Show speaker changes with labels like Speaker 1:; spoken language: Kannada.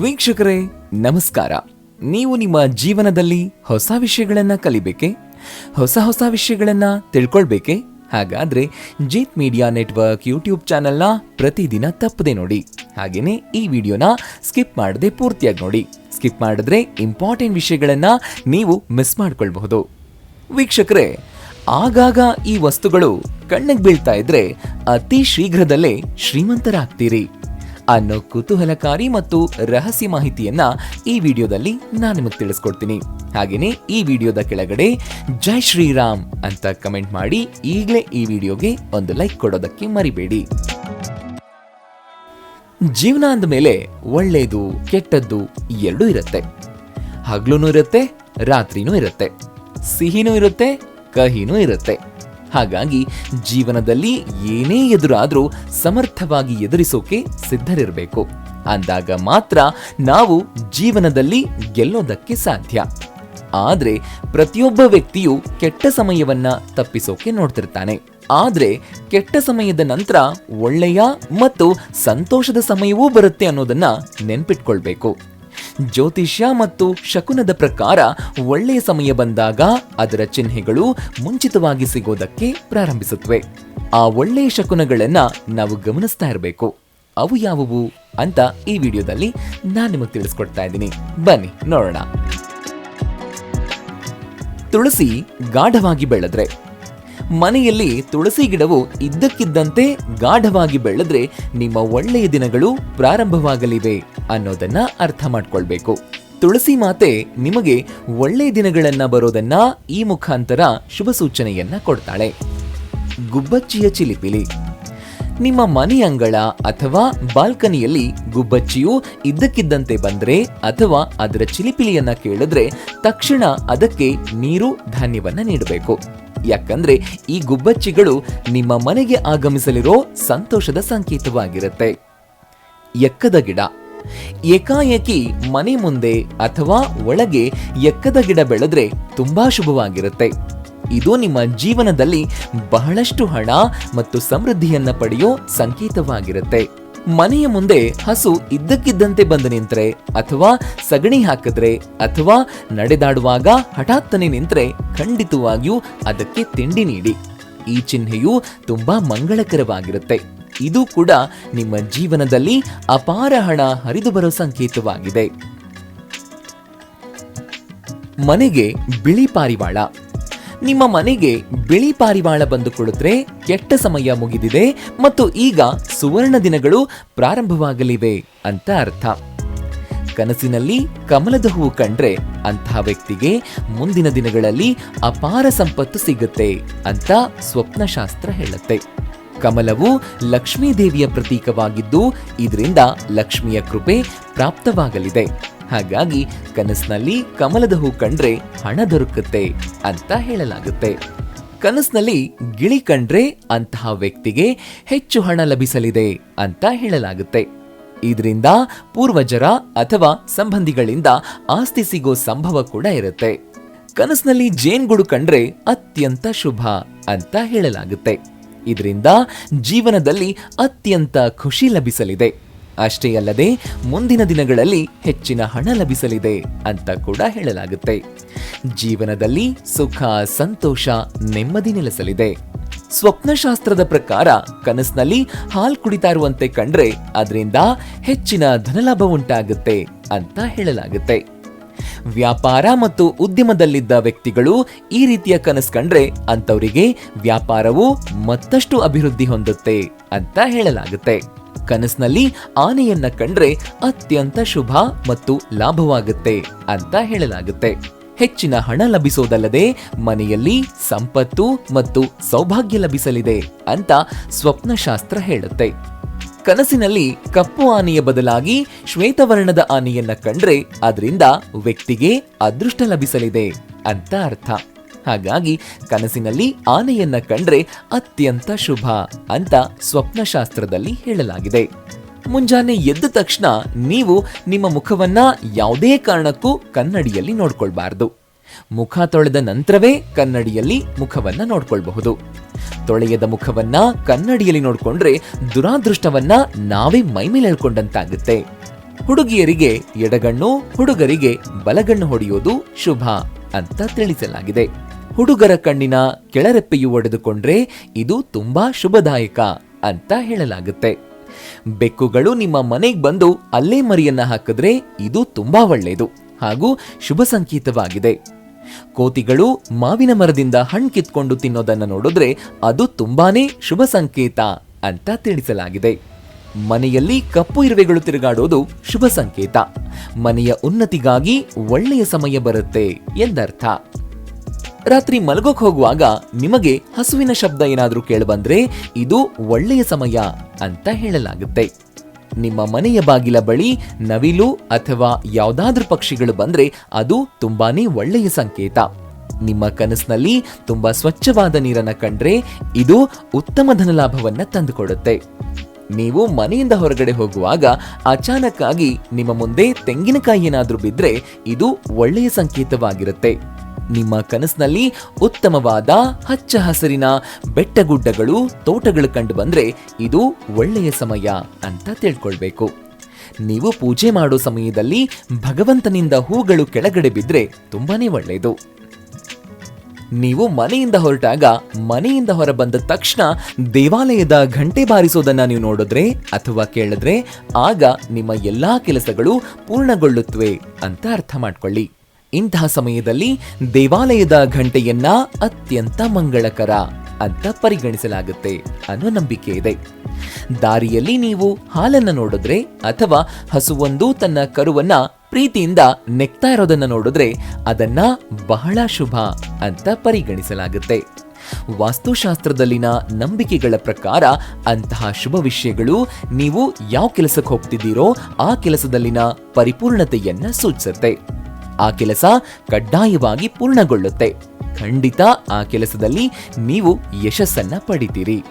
Speaker 1: ವೀಕ್ಷಕರೇ, ನಮಸ್ಕಾರ. ನೀವು ನಿಮ್ಮ ಜೀವನದಲ್ಲಿ ಹೊಸ ವಿಷಯಗಳನ್ನ ಕಲಿಬೇಕೆ? ಹೊಸ ಹೊಸ ವಿಷಯಗಳನ್ನ ತಿಳ್ಕೊಳ್ಬೇಕೆ? ಹಾಗಾದ್ರೆ ಜೀತ್ ಮೀಡಿಯಾ ನೆಟ್ವರ್ಕ್ ಯೂಟ್ಯೂಬ್ ಚಾನೆಲ್ನ ಪ್ರತಿದಿನ ತಪ್ಪದೆ ನೋಡಿ. ಹಾಗೇನೆ ಈ ವಿಡಿಯೋನ ಸ್ಕಿಪ್ ಮಾಡದೆ ಪೂರ್ತಿಯಾಗಿ ನೋಡಿ. ಸ್ಕಿಪ್ ಮಾಡಿದ್ರೆ ಇಂಪಾರ್ಟೆಂಟ್ ವಿಷಯಗಳನ್ನ ನೀವು ಮಿಸ್ ಮಾಡ್ಕೊಳ್ಬಹುದು. ವೀಕ್ಷಕರೇ, ಆಗಾಗ ಈ ವಸ್ತುಗಳು ಕಣ್ಣಿಗೆ ಬೀಳ್ತಾ ಇದ್ರೆ ಅತಿ ಶೀಘ್ರದಲ್ಲೇ ಶ್ರೀಮಂತರಾಗ್ತೀರಿ. ಅನ್ನೋ ಕುತೂಹಲಕಾರಿ ಮತ್ತು ರಹಸ್ಯ ಮಾಹಿತಿಯನ್ನ ಈ ವಿಡಿಯೋದಲ್ಲಿ ನಾನು ನಿಮಗೆ ತಿಳಿಸ್ಕೊಡ್ತೀನಿ. ಹಾಗೇನೆ ಈ ವಿಡಿಯೋದ ಕೆಳಗಡೆ ಜೈ ಶ್ರೀರಾಮ್ ಅಂತ ಕಮೆಂಟ್ ಮಾಡಿ, ಈಗಲೇ ಈ ವಿಡಿಯೋಗೆ ಒಂದು ಲೈಕ್ ಕೊಡೋದಕ್ಕೆ ಮರಿಬೇಡಿ. ಜೀವನ ಅಂದಮೇಲೆ ಒಳ್ಳೆಯದು ಕೆಟ್ಟದ್ದು ಎರಡೂ ಇರುತ್ತೆ. ಹಗ್ಲೂನು ಇರುತ್ತೆ, ರಾತ್ರಿನೂ ಇರುತ್ತೆ. ಸಿಹಿನೂ ಇರುತ್ತೆ, ಕಹಿನೂ ಇರುತ್ತೆ. ಹಾಗಾಗಿ ಜೀವನದಲ್ಲಿ ಏನೇ ಎದುರಾದರೂ ಸಮರ್ಥವಾಗಿ ಎದುರಿಸೋಕೆ ಸಿದ್ಧರಿರಬೇಕು. ಅಂದಾಗ ಮಾತ್ರ ನಾವು ಜೀವನದಲ್ಲಿ ಗೆಲ್ಲೋದಕ್ಕೆ ಸಾಧ್ಯ. ಆದರೆ ಪ್ರತಿಯೊಬ್ಬ ವ್ಯಕ್ತಿಯು ಕೆಟ್ಟ ಸಮಯವನ್ನ ತಪ್ಪಿಸೋಕೆ ನೋಡ್ತಿರ್ತಾನೆ. ಆದರೆ ಕೆಟ್ಟ ಸಮಯದ ನಂತರ ಒಳ್ಳೆಯ ಮತ್ತು ಸಂತೋಷದ ಸಮಯವೂ ಬರುತ್ತೆ ಅನ್ನೋದನ್ನ ನೆನ್ಪಿಟ್ಕೊಳ್ಬೇಕು. ಜ್ಯೋತಿಷ್ಯ ಮತ್ತು ಶಕುನದ ಪ್ರಕಾರ ಒಳ್ಳೆಯ ಸಮಯ ಬಂದಾಗ ಅದರ ಚಿಹ್ನೆಗಳು ಮುಂಚಿತವಾಗಿ ಸಿಗೋದಕ್ಕೆ ಪ್ರಾರಂಭಿಸುತ್ತವೆ. ಆ ಒಳ್ಳೆಯ ಶಕುನಗಳನ್ನ ನಾವು ಗಮನಿಸ್ತಾ ಇರಬೇಕು. ಅವು ಯಾವುವು ಅಂತ ಈ ವಿಡಿಯೋದಲ್ಲಿ ನಾನು ನಿಮಗೆ ತಿಳಿಸ್ಕೊಡ್ತಾ ಇದ್ದೀನಿ. ಬನ್ನಿ, ನೋಡೋಣ. ತುಳಸಿ ಗಾಢವಾಗಿ ಬೆಳೆದ್ರೆ. ಮನೆಯಲ್ಲಿ ತುಳಸಿ ಗಿಡವು ಇದ್ದಕ್ಕಿದ್ದಂತೆ ಗಾಢವಾಗಿ ಬೆಳೆದ್ರೆ ನಿಮ್ಮ ಒಳ್ಳೆಯ ದಿನಗಳು ಪ್ರಾರಂಭವಾಗಲಿವೆ ಅನ್ನೋದನ್ನ ಅರ್ಥ ಮಾಡ್ಕೊಳ್ಬೇಕು. ತುಳಸಿ ಮಾತೆ ನಿಮಗೆ ಒಳ್ಳೆಯ ದಿನಗಳನ್ನ ಬರೋದನ್ನ ಈ ಮುಖಾಂತರ ಶುಭ ಸೂಚನೆಯನ್ನ ಕೊಡ್ತಾಳೆ. ಗುಬ್ಬಚ್ಚಿಯ ಚಿಲಿಪಿಲಿ. ನಿಮ್ಮ ಮನೆ ಅಂಗಳ ಅಥವಾ ಬಾಲ್ಕನಿಯಲ್ಲಿ ಗುಬ್ಬಚ್ಚಿಯು ಇದ್ದಕ್ಕಿದ್ದಂತೆ ಬಂದ್ರೆ ಅಥವಾ ಅದರ ಚಿಲಿಪಿಲಿಯನ್ನ ಕೇಳಿದ್ರೆ ತಕ್ಷಣ ಅದಕ್ಕೆ ನೀರು ಧಾನ್ಯವನ್ನ ನೀಡಬೇಕು. ಯಾಕಂದ್ರೆ ಈ ಗುಬ್ಬಚ್ಚಿಗಳು ನಿಮ್ಮ ಮನೆಗೆ ಆಗಮಿಸಲಿರೋ ಸಂತೋಷದ ಸಂಕೇತವಾಗಿರುತ್ತೆ. ಎಕ್ಕದ ಗಿಡ. ಏಕಾಏಕಿ ಮನೆ ಮುಂದೆ ಅಥವಾ ಒಳಗೆ ಎಕ್ಕದ ಗಿಡ ಬೆಳೆದ್ರೆ ತುಂಬಾ ಶುಭವಾಗಿರುತ್ತೆ. ಇದು ನಿಮ್ಮ ಜೀವನದಲ್ಲಿ ಬಹಳಷ್ಟು ಹಣ ಮತ್ತು ಸಮೃದ್ಧಿಯನ್ನ ಪಡೆಯೋ ಸಂಕೇತವಾಗಿರುತ್ತೆ. ಮನೆಯ ಮುಂದೆ ಹಸು ಇದ್ದಕ್ಕಿದ್ದಂತೆ ಬಂದು ನಿಂತ್ರೆ, ಅಥವಾ ಸಗಣಿ ಹಾಕಿದ್ರೆ, ಅಥವಾ ನಡೆದಾಡುವಾಗ ಹಠಾತ್ತನೆ ನಿಂತ್ರೆ, ಖಂಡಿತವಾಗಿಯೂ ಅದಕ್ಕೆ ತಿಂಡಿ ನೀಡಿ. ಈ ಚಿಹ್ನೆಯು ತುಂಬಾ ಮಂಗಳಕರವಾಗಿರುತ್ತೆ. ಇದು ಕೂಡ ನಿಮ್ಮ ಜೀವನದಲ್ಲಿ ಅಪಾರ ಹಣ ಹರಿದು ಬರೋ ಸಂಕೇತವಾಗಿದೆ. ಮನೆಗೆ ಬಿಳಿ ಪಾರಿವಾಳ. ನಿಮ್ಮ ಮನೆಗೆ ಬಿಳಿ ಪಾರಿವಾಳ ಬಂದು ಕುಳಿತರೆ ಕೆಟ್ಟ ಸಮಯ ಮುಗಿದಿದೆ ಮತ್ತು ಈಗ ಸುವರ್ಣ ದಿನಗಳು ಪ್ರಾರಂಭವಾಗಲಿವೆ ಅಂತ ಅರ್ಥ. ಕನಸಿನಲ್ಲಿ ಕಮಲದ ಹೂವು ಕಂಡ್ರೆ ಅಂತಹ ವ್ಯಕ್ತಿಗೆ ಮುಂದಿನ ದಿನಗಳಲ್ಲಿ ಅಪಾರ ಸಂಪತ್ತು ಸಿಗುತ್ತೆ ಅಂತ ಸ್ವಪ್ನಶಾಸ್ತ್ರ ಹೇಳುತ್ತೆ. ಕಮಲವು ಲಕ್ಷ್ಮೀ ದೇವಿಯ ಪ್ರತೀಕವಾಗಿದ್ದು, ಇದರಿಂದ ಲಕ್ಷ್ಮಿಯ ಕೃಪೆ ಪ್ರಾಪ್ತವಾಗಲಿದೆ. ಹಾಗಾಗಿ ಕನಸಿನಲ್ಲಿ ಕಮಲದ ಹೂ ಕಂಡ್ರೆ ಹಣ ದೊರಕುತ್ತೆ ಅಂತ ಹೇಳಲಾಗುತ್ತೆ. ಕನಸಿನಲ್ಲಿ ಗಿಳಿ ಕಂಡ್ರೆ ಅಂತಹ ವ್ಯಕ್ತಿಗೆ ಹೆಚ್ಚು ಹಣ ಲಭಿಸಲಿದೆ ಅಂತ ಹೇಳಲಾಗುತ್ತೆ. ಇದರಿಂದ ಪೂರ್ವಜರ ಅಥವಾ ಸಂಬಂಧಿಗಳಿಂದ ಆಸ್ತಿ ಸಿಗೋ ಸಂಭವ ಕೂಡ ಇರುತ್ತೆ. ಕನಸಿನಲ್ಲಿ ಜೇನ್ಗುಡು ಕಂಡ್ರೆ ಅತ್ಯಂತ ಶುಭ ಅಂತ ಹೇಳಲಾಗುತ್ತೆ. ಇದರಿಂದ ಜೀವನದಲ್ಲಿ ಅತ್ಯಂತ ಖುಷಿ ಲಭಿಸಲಿದೆ. ಅಷ್ಟೇ ಅಲ್ಲದೆ ಮುಂದಿನ ದಿನಗಳಲ್ಲಿ ಹೆಚ್ಚಿನ ಹಣ ಲಭಿಸಲಿದೆ ಅಂತ ಕೂಡ ಹೇಳಲಾಗುತ್ತೆ. ಜೀವನದಲ್ಲಿ ಸುಖ, ಸಂತೋಷ ನೆಮ್ಮದಿ ನೆಲೆಸಲಿದೆ. ಸ್ವಪ್ನಶಾಸ್ತ್ರದ ಪ್ರಕಾರ ಕನಸಿನಲ್ಲಿ ಹಾಲ್ ಕುಡಿತಾ ಇರುವಂತೆ ಕಂಡ್ರೆ ಅದರಿಂದ ಹೆಚ್ಚಿನ ಧನಲಾಭ ಉಂಟಾಗುತ್ತೆ ಅಂತ ಹೇಳಲಾಗುತ್ತೆ. ವ್ಯಾಪಾರ ಮತ್ತು ಉದ್ಯಮದಲ್ಲಿದ್ದ ವ್ಯಕ್ತಿಗಳು ಈ ರೀತಿಯ ಕನಸು ಕಂಡ್ರೆ ಅಂತವರಿಗೆ ವ್ಯಾಪಾರವು ಮತ್ತಷ್ಟು ಅಭಿವೃದ್ಧಿ ಹೊಂದುತ್ತೆ ಅಂತ ಹೇಳಲಾಗುತ್ತೆ. ಕನಸಿನಲ್ಲಿ ಆನೆಯನ್ನ ಕಂಡ್ರೆ ಅತ್ಯಂತ ಶುಭ ಮತ್ತು ಲಾಭವಾಗುತ್ತೆ ಅಂತ ಹೇಳಲಾಗುತ್ತೆ. ಹೆಚ್ಚಿನ ಹಣ ಲಭಿಸೋದಲ್ಲದೆ ಮನೆಯಲ್ಲಿ ಸಂಪತ್ತು ಮತ್ತು ಸೌಭಾಗ್ಯ ಲಭಿಸಲಿದೆ ಅಂತ ಸ್ವಪ್ನಶಾಸ್ತ್ರ ಹೇಳುತ್ತೆ. ಕನಸಿನಲ್ಲಿ ಕಪ್ಪು ಆನೆಯ ಬದಲಾಗಿ ಶ್ವೇತವರ್ಣದ ಆನೆಯನ್ನ ಕಂಡ್ರೆ ಅದರಿಂದ ವ್ಯಕ್ತಿಗೆ ಅದೃಷ್ಟ ಲಭಿಸಲಿದೆ ಅಂತ ಅರ್ಥ. ಹಾಗಾಗಿ ಕನಸಿನಲ್ಲಿ ಆನೆಯನ್ನ ಕಂಡ್ರೆ ಅತ್ಯಂತ ಶುಭ ಅಂತ ಸ್ವಪ್ನಶಾಸ್ತ್ರದಲ್ಲಿ ಹೇಳಲಾಗಿದೆ. ಮುಂಜಾನೆ ಎದ್ದ ತಕ್ಷಣ ನೀವು ನಿಮ್ಮ ಮುಖವನ್ನ ಯಾವುದೇ ಕಾರಣಕ್ಕೂ ಕನ್ನಡಿಯಲ್ಲಿ ನೋಡ್ಕೊಳ್ಬಾರ್ದು. ಮುಖ ತೊಳೆದ ನಂತರವೇ ಕನ್ನಡಿಯಲ್ಲಿ ಮುಖವನ್ನ ನೋಡ್ಕೊಳ್ಬಹುದು. ತೊಳೆಯದ ಮುಖವನ್ನ ಕನ್ನಡಿಯಲ್ಲಿ ನೋಡ್ಕೊಂಡ್ರೆ ದುರಾದೃಷ್ಟವನ್ನ ನಾವೇ ಮೈಮೇಲೆ ಹೇಳ್ಕೊಂಡಂತಾಗುತ್ತೆ ಹುಡುಗಿಯರಿಗೆ ಎಡಗಣ್ಣು, ಹುಡುಗರಿಗೆ ಬಲಗಣ್ಣು ಹೊಡೆಯೋದು ಶುಭ ಅಂತ ತಿಳಿಸಲಾಗಿದೆ. ಹುಡುಗರ ಕಣ್ಣಿನ ಕೆಳರೆಪ್ಪೆಯು ಒಡೆದುಕೊಂಡ್ರೆ ಇದು ತುಂಬಾ ಶುಭದಾಯಕ ಅಂತ ಹೇಳಲಾಗುತ್ತೆ. ಬೆಕ್ಕುಗಳು ನಿಮ್ಮ ಮನೆಗೆ ಬಂದು ಅಲ್ಲೇ ಮರಿಯನ್ನ ಹಾಕಿದ್ರೆ ಇದು ತುಂಬಾ ಒಳ್ಳೆಯದು ಹಾಗೂ ಶುಭ ಸಂಕೇತವಾಗಿದೆ. ಕೋತಿಗಳು ಮಾವಿನ ಮರದಿಂದ ಹಣ್ಣು ಕಿತ್ಕೊಂಡು ತಿನ್ನೋದನ್ನ ನೋಡಿದ್ರೆ ಅದು ತುಂಬಾನೇ ಶುಭ ಸಂಕೇತ ಅಂತ ತಿಳಿಸಲಾಗಿದೆ. ಮನೆಯಲ್ಲಿ ಕಪ್ಪು ಇರುವೆಗಳು ತಿರುಗಾಡೋದು ಶುಭ ಸಂಕೇತ. ಮನೆಯ ಉನ್ನತಿಗಾಗಿ ಒಳ್ಳೆಯ ಸಮಯ ಬರುತ್ತೆ ಎಂದರ್ಥ. ರಾತ್ರಿ ಮಲಗೋಕ್ ಹೋಗುವಾಗ ನಿಮಗೆ ಹಸುವಿನ ಶಬ್ದ ಏನಾದರೂ ಕೇಳಬಂದ್ರೆ ಇದು ಒಳ್ಳೆಯ ಸಮಯ ಅಂತ ಹೇಳಲಾಗುತ್ತೆ. ನಿಮ್ಮ ಮನೆಯ ಬಾಗಿಲ ಬಳಿ ನವಿಲು ಅಥವಾ ಯಾವುದಾದ್ರೂ ಪಕ್ಷಿಗಳು ಬಂದ್ರೆ ಅದು ತುಂಬಾನೇ ಒಳ್ಳೆಯ ಸಂಕೇತ. ನಿಮ್ಮ ಕನಸಿನಲ್ಲಿ ತುಂಬಾ ಸ್ವಚ್ಛವಾದ ನೀರನ್ನ ಕಂಡ್ರೆ ಇದು ಉತ್ತಮ ಧನಲಾಭವನ್ನ ತಂದುಕೊಡುತ್ತೆ. ನೀವು ಮನೆಯಿಂದ ಹೊರಗಡೆ ಹೋಗುವಾಗ ಅಚಾನಕ್ ಆಗಿ ನಿಮ್ಮ ಮುಂದೆ ತೆಂಗಿನಕಾಯಿ ಏನಾದರೂ ಬಿದ್ರೆ ಇದು ಒಳ್ಳೆಯ ಸಂಕೇತವಾಗಿರುತ್ತೆ. ನಿಮ್ಮ ಕನಸಿನಲ್ಲಿ ಉತ್ತಮವಾದ ಹಚ್ಚ ಹಸಿರಿನ ಬೆಟ್ಟಗುಡ್ಡಗಳು, ತೋಟಗಳು ಕಂಡು ಬಂದ್ರೆ ಇದು ಒಳ್ಳೆಯ ಸಮಯ ಅಂತ ತಿಳ್ಕೊಳ್ಬೇಕು. ನೀವು ಪೂಜೆ ಮಾಡೋ ಸಮಯದಲ್ಲಿ ಭಗವಂತನಿಂದ ಹೂಗಳು ಕೆಳಗಡೆ ಬಿದ್ರೆ ತುಂಬಾನೇ ಒಳ್ಳೆಯದು. ನೀವು ಮನೆಯಿಂದ ಹೊರಟಾಗ ಮನೆಯಿಂದ ಹೊರ ಬಂದ ತಕ್ಷಣ ದೇವಾಲಯದ ಘಂಟೆ ಬಾರಿಸೋದನ್ನ ನೀವು ನೋಡಿದ್ರೆ ಅಥವಾ ಕೇಳಿದ್ರೆ ಆಗ ನಿಮ್ಮ ಎಲ್ಲಾ ಕೆಲಸಗಳು ಪೂರ್ಣಗೊಳ್ಳುತ್ತವೆ ಅಂತ ಅರ್ಥ ಮಾಡ್ಕೊಳ್ಳಿ. ಇಂತಹ ಸಮಯದಲ್ಲಿ ದೇವಾಲಯದ ಘಂಟೆಯನ್ನ ಅತ್ಯಂತ ಮಂಗಳಕರ ಅಂತ ಪರಿಗಣಿಸಲಾಗುತ್ತೆ ಅನ್ನೋ ನಂಬಿಕೆ ಇದೆ. ದಾರಿಯಲ್ಲಿ ನೀವು ಹಾಲನ್ನ ನೋಡಿದ್ರೆ ಅಥವಾ ಹಸುವೊಂದು ತನ್ನ ಕರುವನ್ನ ಪ್ರೀತಿಯಿಂದ ನೆಕ್ತಾ ಇರೋದನ್ನ ನೋಡಿದ್ರೆ ಅದನ್ನ ಬಹಳ ಶುಭ ಅಂತ ಪರಿಗಣಿಸಲಾಗುತ್ತೆ. ವಾಸ್ತುಶಾಸ್ತ್ರದಲ್ಲಿನ ನಂಬಿಕೆಗಳ ಪ್ರಕಾರ ಅಂತಹ ಶುಭ ವಿಷಯಗಳು ನೀವು ಯಾವ ಕೆಲಸಕ್ಕೆ ಹೋಗ್ತಿದ್ದೀರೋ ಆ ಕೆಲಸದಲ್ಲಿನ ಪರಿಪೂರ್ಣತೆಯನ್ನ ಸೂಚಿಸುತ್ತೆ. ಆ ಕೆಲಸ ಕಡ್ಡಾಯವಾಗಿ ಪೂರ್ಣಗೊಳ್ಳುತ್ತೆ. ಖಂಡಿತ ಆ ಕೆಲಸದಲ್ಲಿ ನೀವು ಯಶಸ್ಸನ್ನ ಪಡಿತೀರಿ.